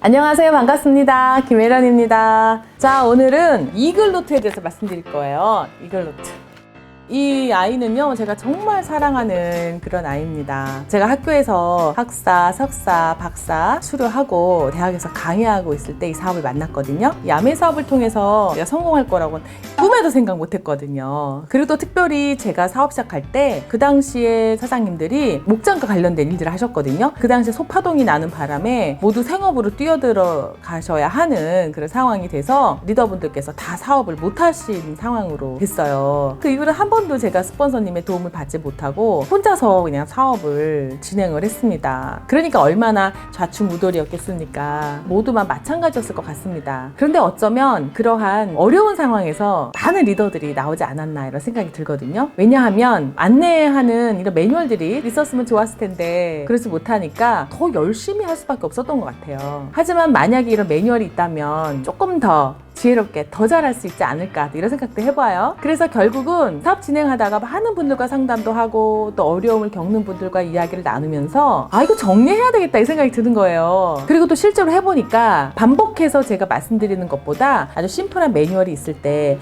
안녕하세요. 반갑습니다. 김혜란입니다. 자, 오늘은 이글노트에 대해서 말씀드릴 거예요. 이글노트. 이 아이는요, 제가 정말 사랑하는 그런 아이입니다. 제가 학교에서 학사, 석사, 박사 수료하고 대학에서 강의하고 있을 때 이 사업을 만났거든요. 이 야매 사업을 통해서 내가 성공할 거라고는 꿈에도 생각 못 했거든요. 그리고 또 특별히 제가 사업 시작할 때 그 당시에 사장님들이 목장과 관련된 일들을 하셨거든요. 그 당시에 소파동이 나는 바람에 모두 생업으로 뛰어들어 가셔야 하는 그런 상황이 돼서 리더분들께서 다 사업을 못 하신 상황으로 됐어요. 그 이후로 한번 도 제가 스폰서님의 도움을 받지 못하고 혼자서 그냥 사업을 진행을 했습니다. 그러니까 얼마나 좌충우돌이었겠습니까? 모두만 마찬가지였을 것 같습니다. 그런데 어쩌면 그러한 어려운 상황에서 많은 리더들이 나오지 않았나 이런 생각이 들거든요. 왜냐하면 안내하는 이런 매뉴얼들이 있었으면 좋았을 텐데 그렇지 못하니까 더 열심히 할 수밖에 없었던 것 같아요. 하지만 만약에 이런 매뉴얼이 있다면 조금 더 지혜롭게 더 잘할 수 있지 않을까 이런 생각도 해봐요. 그래서 결국은 사업 진행하다가 많은 분들과 상담도 하고 또 어려움을 겪는 분들과 이야기를 나누면서 아 이거 정리해야 되겠다 이 생각이 드는 거예요. 그리고 또 실제로 해보니까 반복해서 제가 말씀드리는 것보다 아주 심플한 매뉴얼이 있을 때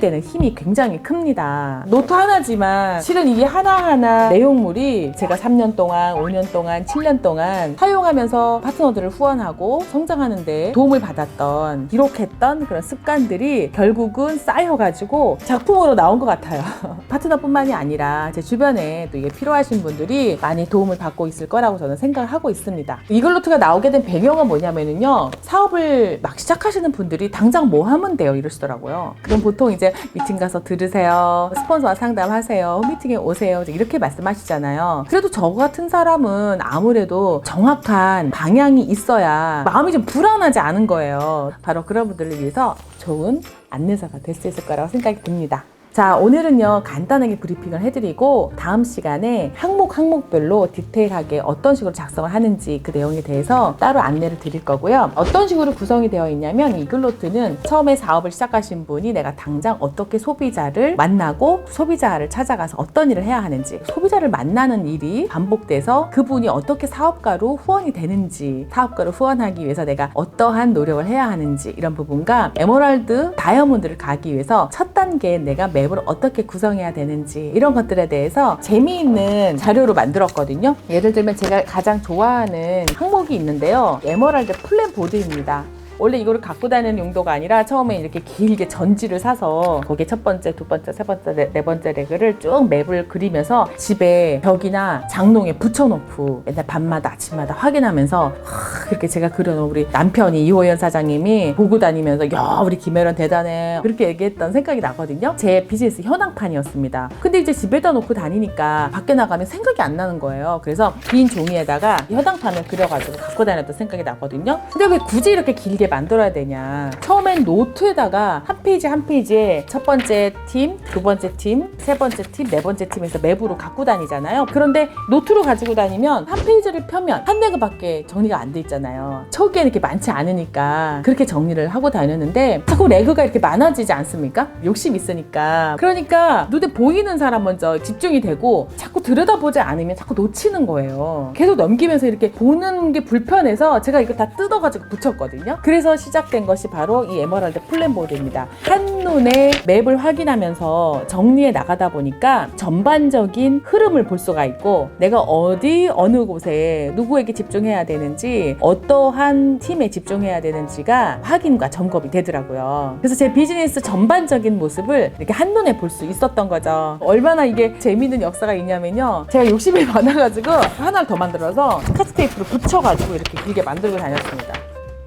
대는 힘이 굉장히 큽니다. 노트 하나지만 실은 이게 하나하나 내용물이 제가 3년 동안, 5년 동안, 7년 동안 사용하면서 파트너들을 후원하고 성장하는데 도움을 받았던 기록했던 그런 습관들이 결국은 쌓여가지고 작품으로 나온 것 같아요. 파트너뿐만이 아니라 제 주변에 또 이게 필요하신 분들이 많이 도움을 받고 있을 거라고 저는 생각을 하고 있습니다. 이글로트가 나오게 된 배경은 뭐냐면요. 사업을 막 시작하시는 분들이 당장 뭐 하면 돼요 이러시더라고요. 그럼 보통 이제 미팅 가서 들으세요. 스폰서와 상담하세요. 미팅에 오세요. 이렇게 말씀하시잖아요. 그래도 저 같은 사람은 아무래도 정확한 방향이 있어야 마음이 좀 불안하지 않은 거예요. 바로 그런 분들을 위해서 좋은 안내사가 될 수 있을 거라고 생각이 듭니다. 자, 오늘은요, 간단하게 브리핑을 해드리고, 다음 시간에 항목 항목별로 디테일하게 어떤 식으로 작성을 하는지 그 내용에 대해서 따로 안내를 드릴 거고요. 어떤 식으로 구성이 되어 있냐면, 이 글로트는 처음에 사업을 시작하신 분이 내가 당장 어떻게 소비자를 만나고 소비자를 찾아가서 어떤 일을 해야 하는지, 소비자를 만나는 일이 반복돼서 그분이 어떻게 사업가로 후원이 되는지, 사업가로 후원하기 위해서 내가 어떠한 노력을 해야 하는지, 이런 부분과 에메랄드, 다이아몬드를 가기 위해서 첫 단계에 내가 맵을 어떻게 구성해야 되는지 이런 것들에 대해서 재미있는 자료로 만들었거든요. 예를 들면 제가 가장 좋아하는 항목이 있는데요. 에머랄드 플랜 보드입니다. 원래 이거를 갖고 다니는 용도가 아니라 처음에 이렇게 길게 전지를 사서 거기에 첫 번째, 두 번째, 세 번째, 네, 네 번째 레그를 쭉 맵을 그리면서 집에 벽이나 장롱에 붙여놓고 맨날 밤마다 아침마다 확인하면서 하, 그렇게 제가 그려놓은 우리 남편이 이호연 사장님이 보고 다니면서 야 우리 김혜련 대단해 그렇게 얘기했던 생각이 나거든요. 제 비즈니스 현황판이었습니다. 근데 이제 집에다 놓고 다니니까 밖에 나가면 생각이 안 나는 거예요. 그래서 빈 종이에다가 현황판을 그려가지고 갖고 다녔던 생각이 나거든요. 근데 왜 굳이 이렇게 길게 만들어야 되냐? 처음엔 노트에다가 한 페이지 한 페이지에 첫 번째 팀, 두 번째 팀, 세 번째 팀, 네 번째 팀에서 맵으로 갖고 다니잖아요. 그런데 노트로 가지고 다니면 한 페이지를 펴면 한 레그밖에 정리가 안 돼 있잖아요. 초기에는 이렇게 많지 않으니까 그렇게 정리를 하고 다녔는데 자꾸 레그가 이렇게 많아지지 않습니까? 욕심 있으니까. 그러니까 눈에 보이는 사람 먼저 집중이 되고 자꾸 들여다보지 않으면 자꾸 놓치는 거예요. 계속 넘기면서 이렇게 보는 게 불편해서 제가 이거 다 뜯어가지고 붙였거든요. 그래서 시작된 것이 바로 이 에머랄드 플랜보드입니다. 한눈에 맵을 확인하면서 정리해 나가다 보니까 전반적인 흐름을 볼 수가 있고 내가 어디 어느 곳에 누구에게 집중해야 되는지 어떠한 팀에 집중해야 되는지가 확인과 점검이 되더라고요. 그래서 제 비즈니스 전반적인 모습을 이렇게 한눈에 볼 수 있었던 거죠. 얼마나 이게 재미있는 역사가 있냐면요. 제가 욕심이 많아가지고 하나를 더 만들어서 스카치 테이프로 붙여가지고 이렇게 길게 만들고 다녔습니다.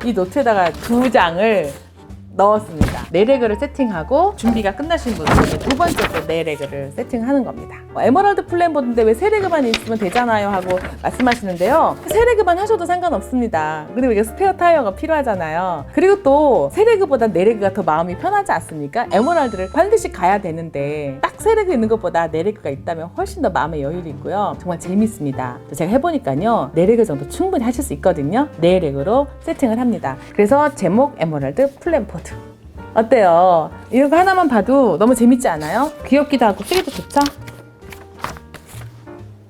이 노트에다가 두 장을 넣었습니다. 네 레그를 세팅하고 준비가 끝나신 이제 두 번째 또 네 레그를 세팅하는 겁니다. 뭐 에머랄드 플랜 보드인데 왜 세 레그만 있으면 되잖아요 하고 말씀하시는데요. 세 레그만 하셔도 상관없습니다. 그리고 이게 스페어 타이어가 필요하잖아요. 그리고 또 세 레그보다 네 레그가 더 마음이 편하지 않습니까? 에머랄드를 반드시 가야 되는데 딱 세 레그 있는 것보다 네 레그가 있다면 훨씬 더 마음의 여유도 있고요. 정말 재밌습니다. 제가 해보니까요. 네 레그 정도 충분히 하실 수 있거든요. 네 레그로 세팅을 합니다. 그래서 제목 에머랄드 플랜 보드. 어때요? 이거 하나만 봐도 너무 재밌지 않아요? 귀엽기도 하고 쓰기도 좋죠?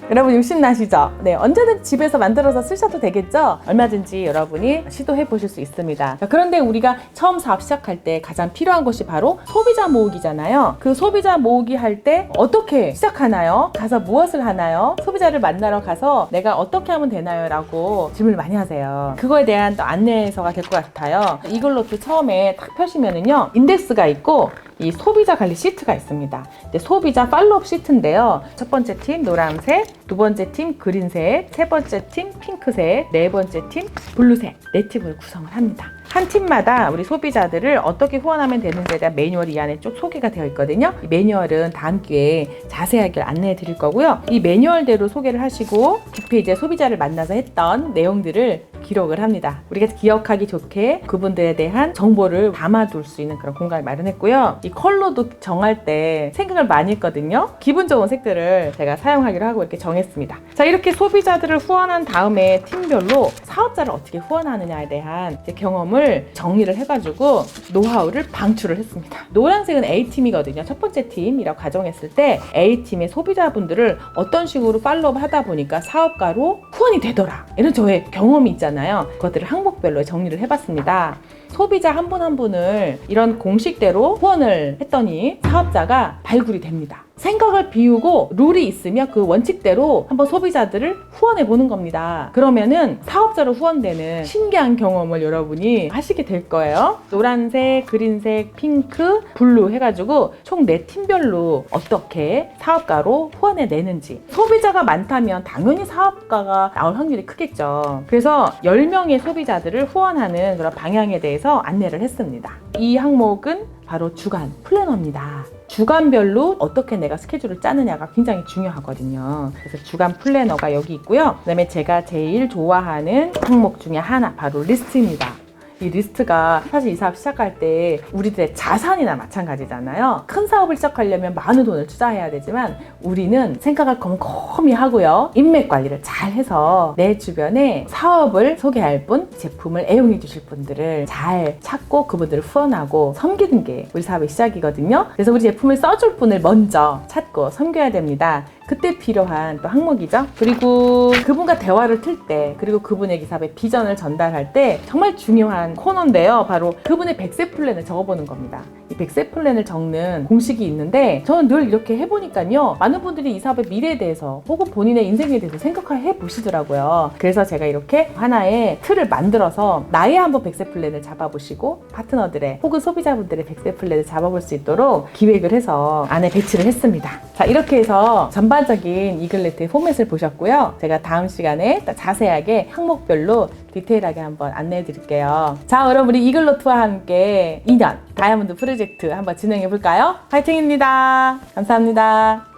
여러분 욕심나시죠? 네, 언제든 집에서 만들어서 쓰셔도 되겠죠? 얼마든지 여러분이 시도해 보실 수 있습니다. 자, 그런데 우리가 처음 사업 시작할 때 가장 필요한 것이 바로 소비자 모으기잖아요. 그 소비자 모으기 할 때 어떻게 시작하나요? 가서 무엇을 하나요? 소비자를 만나러 가서 내가 어떻게 하면 되나요? 라고 질문을 많이 하세요. 그거에 대한 또 안내서가 될 것 같아요. 이걸로 또 처음에 딱 펴시면은요, 인덱스가 있고, 이 소비자 관리 시트가 있습니다. 소비자 팔로업 시트인데요. 첫 번째 팀 노란색, 두 번째 팀 그린색, 세 번째 팀 핑크색, 네 번째 팀 블루색 네 팀을 구성을 합니다. 한 팀마다 우리 소비자들을 어떻게 후원하면 되는지에 대한 매뉴얼이 이 안에 쭉 소개가 되어 있거든요. 이 매뉴얼은 다음 기회에 자세하게 안내해 드릴 거고요. 이 매뉴얼대로 소개를 하시고 이제 소비자를 만나서 했던 내용들을 기록을 합니다. 우리가 기억하기 좋게 그분들에 대한 정보를 담아둘 수 있는 그런 공간을 마련했고요. 이 컬러도 정할 때 생각을 많이 했거든요. 기분 좋은 색들을 제가 사용하기로 하고 이렇게 정했습니다. 자, 이렇게 소비자들을 후원한 다음에 팀별로 사업자를 어떻게 후원하느냐에 대한 경험을 정리를 해가지고 노하우를 방출을 했습니다. 노란색은 A팀이거든요. 첫 번째 팀이라고 가정했을 때 A팀의 소비자분들을 어떤 식으로 팔로우 하다 보니까 사업가로 후원이 되더라. 이런 저의 경험이 있잖아요. 그것들을 항목별로 정리를 해봤습니다. 소비자 한분한 분을 이런 공식대로 후원을 했더니 사업자가 발굴이 됩니다. 생각을 비우고 룰이 있으면 그 원칙대로 한번 소비자들을 후원해 보는 겁니다. 그러면은 사업자로 후원되는 신기한 경험을 여러분이 하시게 될 거예요. 노란색, 그린색, 핑크, 블루 해가지고 총 네 팀별로 어떻게 사업가로 후원해 내는지. 소비자가 많다면 당연히 사업가가 나올 확률이 크겠죠. 그래서 10명의 소비자들을 후원하는 그런 방향에 대해서 안내를 했습니다. 이 항목은 바로 주간 플래너입니다. 주간별로 어떻게 내가 스케줄을 짜느냐가 굉장히 중요하거든요. 그래서 주간 플래너가 여기 있고요. 그다음에 제가 제일 좋아하는 항목 중에 하나 바로 리스트입니다. 이 리스트가 사실 이 사업 시작할 때 우리들의 자산이나 마찬가지잖아요. 큰 사업을 시작하려면 많은 돈을 투자해야 되지만 우리는 생각을 곰곰이 하고요. 인맥 관리를 잘 해서 내 주변에 사업을 소개할 분, 제품을 애용해 주실 분들을 잘 찾고 그분들을 후원하고 섬기는 게 우리 사업의 시작이거든요. 그래서 우리 제품을 써줄 분을 먼저 찾고 섬겨야 됩니다. 그때 필요한 또 항목이죠. 그리고 그분과 대화를 틀 때, 그리고 그분의 기사의 비전을 전달할 때 정말 중요한 코너인데요. 바로 그분의 백세 플랜을 적어보는 겁니다. 이 백세 플랜을 적는 공식이 있는데 저는 늘 이렇게 해보니까요. 많은 분들이 이 사업의 미래에 대해서 혹은 본인의 인생에 대해서 생각해 보시더라고요. 그래서 제가 이렇게 하나의 틀을 만들어서 나의 한번 백세 플랜을 잡아보시고 파트너들의 혹은 소비자분들의 백세 플랜을 잡아볼 수 있도록 기획을 해서 안에 배치를 했습니다. 자, 이렇게 해서 전반 적인 이글레트의 포맷을 보셨고요. 제가 다음 시간에 또 자세하게 항목별로 디테일하게 한번 안내해 드릴게요. 자, 여러분이 이글로트와 함께 2년 다이아몬드 프로젝트 한번 진행해 볼까요? 파이팅입니다. 감사합니다.